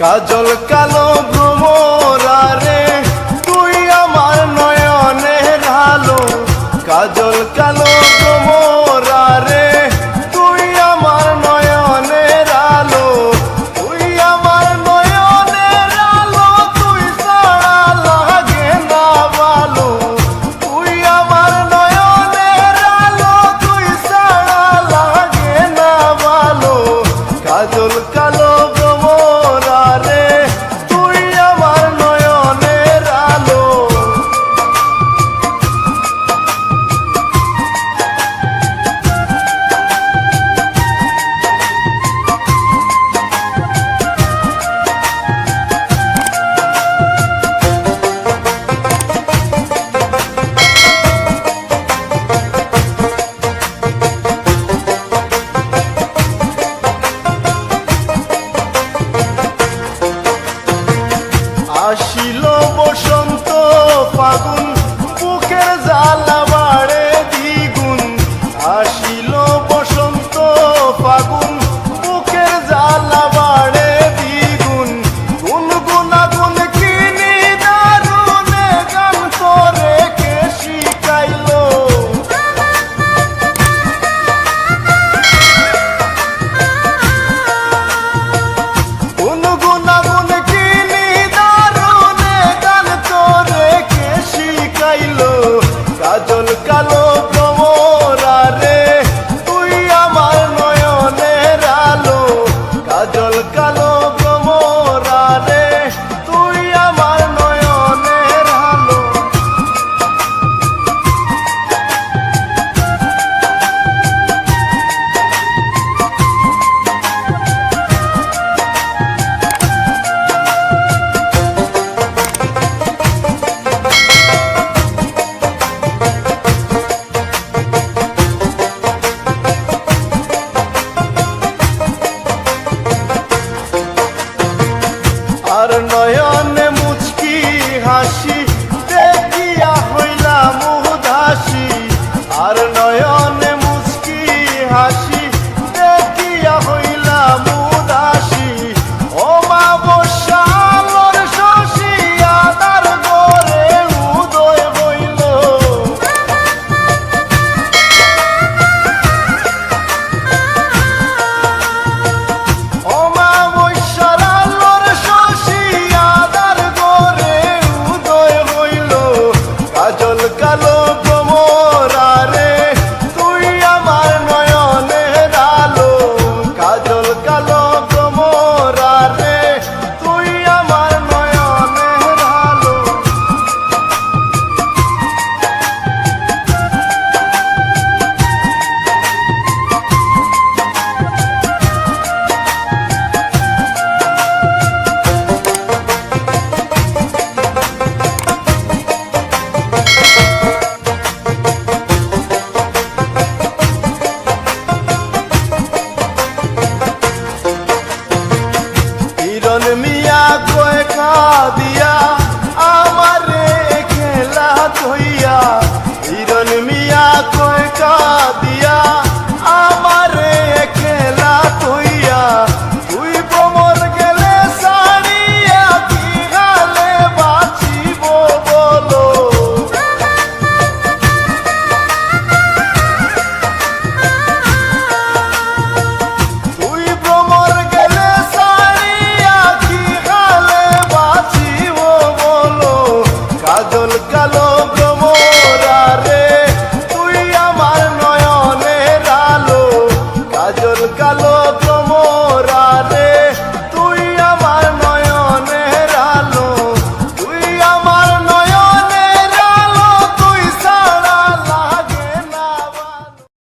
কাজল কালো ভ্রমরারে তুই আমার নয়নে আলো কাজল কালো ভ্রমর আর নয়নে মুচকি হাসি।